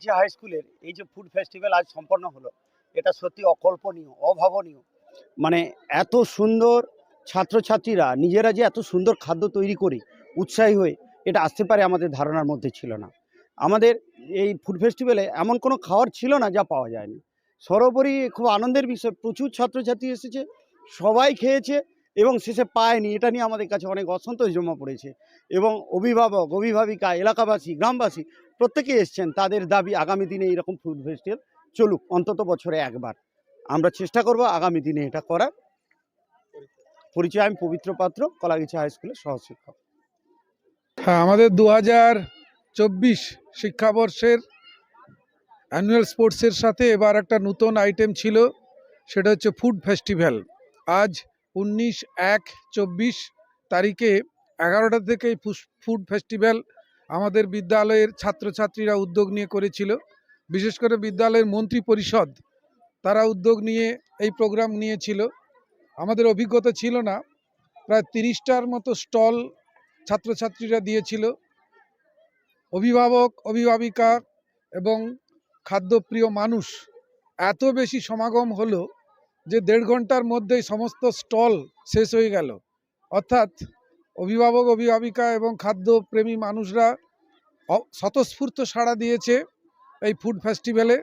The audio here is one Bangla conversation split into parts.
কলাগেছি হাই স্কুলের এই যে ফুড ফেস্টিভ্যাল আজ সম্পন্ন হলো, এটা সত্যি অকল্পনীয়, অভাবনীয়। মানে এত সুন্দর ছাত্রছাত্রীরা, নিজেরা যে এত সুন্দর খাদ্য তৈরি করে উৎসাহী হয়ে, এটা আসতে পারে আমাদের ধারণার মধ্যে ছিল না। আমাদের এই ফুড ফেস্টিভ্যালে এমন কোনো খাওয়ার ছিল না যা পাওয়া যায়নি। সর্বোপরি খুব আনন্দের বিষয়, প্রচুর ছাত্রছাত্রী এসেছে, সবাই খেয়েছে এবং শেষে পায়নি, এটা নিয়ে আমাদের কাছে অনেক অসন্তোষ জমা পড়েছে। এবং অভিভাবক, অভিভাবিকা, এলাকাবাসী, গ্রামবাসী প্রত্যেকে এসছেন, তাদের দাবি আগামী দিনে এইরকম ফুড ফেস্টিভ্যাল চলুক, অন্তত বছরে একবার। আমরা চেষ্টা করব আগামী দিনে এটা করার। পরিচয়, আমি পবিত্র পাত্র, কলাগিছা হাই স্কুলের সহশিক্ষক। হ্যাঁ আমাদের দু হাজার চব্বিশ শিক্ষাবর্ষের অ্যানুয়াল স্পোর্টসের সাথে এবার একটা নতুন আইটেম ছিল, সেটা হচ্ছে ফুড ফেস্টিভ্যাল আজ উনিশ এক চব্বিশ তারিখে এগারোটা থেকে ফুড ফেস্টিভ্যাল আমাদের বিদ্যালয়ের ছাত্রছাত্রীরা উদ্যোগ নিয়ে করেছিল। বিশেষ করে বিদ্যালয়ের মন্ত্রী পরিষদ, তারা উদ্যোগ নিয়ে এই প্রোগ্রাম নিয়েছিল। আমাদের অভিজ্ঞতা ছিল না। প্রায় তিরিশটার মতো স্টল ছাত্রছাত্রীরা দিয়েছিল। অভিভাবক, অভিভাবিকা এবং খাদ্যপ্রিয় মানুষ এত বেশি সমাগম হলো যে দেড় ঘণ্টার মধ্যেই সমস্ত স্টল শেষ হয়ে গেল। অর্থাৎ অভিভাবক, অভিভাবিকা এবং খাদ্যপ্রেমী মানুষরা স্বতঃস্ফূর্ত সাড়া দিয়েছে এই ফুড ফেস্টিভ্যালে।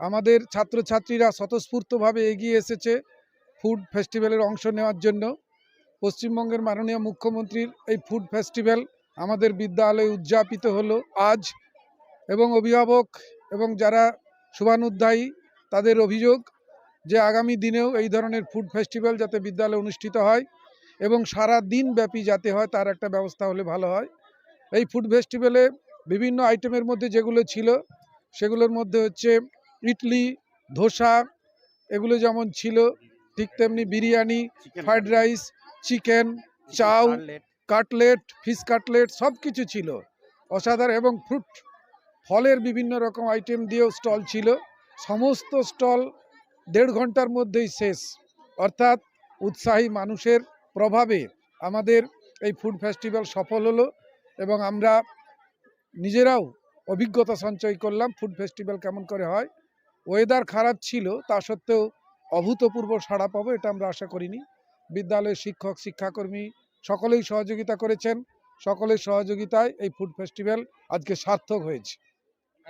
আমাদের ছাত্রছাত্রীরা স্বতঃস্ফূর্তভাবে এগিয়ে এসেছে ফুড ফেস্টিভ্যালের অংশ নেওয়ার জন্য। পশ্চিমবঙ্গের মাননীয় মুখ্যমন্ত্রীর এই ফুড ফেস্টিভ্যাল আমাদের বিদ্যালয়ে উদযাপিত হলো আজ এবং অভিভাবক এবং যারা শুভানুধ্যায়ী তাদের অভিযোগ যে আগামী দিনেও এই ধরনের ফুড ফেস্টিভ্যাল যাতে বিদ্যালয়ে অনুষ্ঠিত হয় এবং সারা দিন ব্যাপী যাতে হয় তার একটা ব্যবস্থা হলে ভালো হয়। এই ফুড ফেস্টিভ্যালে বিভিন্ন আইটেমের মধ্যে যেগুলো ছিল সেগুলোর মধ্যে হচ্ছে ইডলি ধোসা এগুলো যেমন ছিল ঠিক তেমনি biryani fried rice chicken chow cutlet fish cutlet সব কিছু ছিল। অসাধারণ এবং ফ্রুট ফলের বিভিন্ন রকম আইটেম দিয়েও স্টল ছিল। সমস্ত স্টল দেড় ঘণ্টার মধ্যেই শেষ। অর্থাৎ উৎসাহী মানুষের প্রভাবে আমাদের এই ফুড ফেস্টিভ্যাল সফল হলো এবং আমরা নিজেরাও অভিজ্ঞতা সঞ্চয় করলাম ফুড ফেস্টিভ্যাল কেমন করে হয়। ওয়েদার খারাপ ছিল, তা সত্ত্বেও অভূতপূর্ব সাড়া পাবো, এটা আমরা আশা করিনি। বিদ্যালয়ের শিক্ষক, শিক্ষাকর্মী সকলেই সহযোগিতা করেছেন, সকলের সহযোগিতায় এই ফুড ফেস্টিভ্যাল আজকে সার্থক হয়েছে।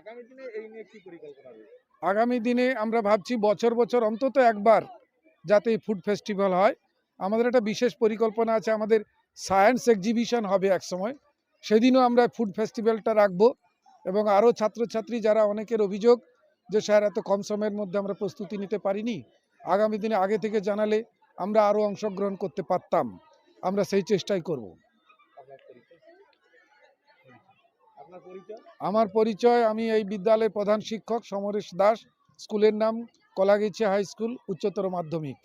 আগামী দিনে এই নিয়ে কি পরিকল্পনা রয়েছে? আগামী দিনে আমরা ভাবছি বছর বছর অন্তত একবার যাতে এই ফুড ফেস্টিভ্যাল হয়। আমাদের একটা বিশেষ পরিকল্পনা আছে, আমাদের সায়েন্স এক্সিবিশন হবে এক সময় সেদিনও আমরা ফুড ফেস্টিভ্যালটা রাখব এবং আরও ছাত্রছাত্রী যারা অনেকের অভিযোগ যে, স্যার, এত কম সময়ের মধ্যে আমরা প্রস্তুতি নিতে পারিনি। আগামী দিনে আগে থেকে জানালে আমরা আরও অংশগ্রহণ করতে পারতাম। আমরা সেই চেষ্টাই করব আপনার পরিচয় আপনার পরিচয় আমার পরিচয়, আমি এই বিদ্যালয়ের প্রধান শিক্ষক সমরেশ দাস। স্কুলের নাম কলাগেছিয়া হাই স্কুল, উচ্চতর মাধ্যমিক।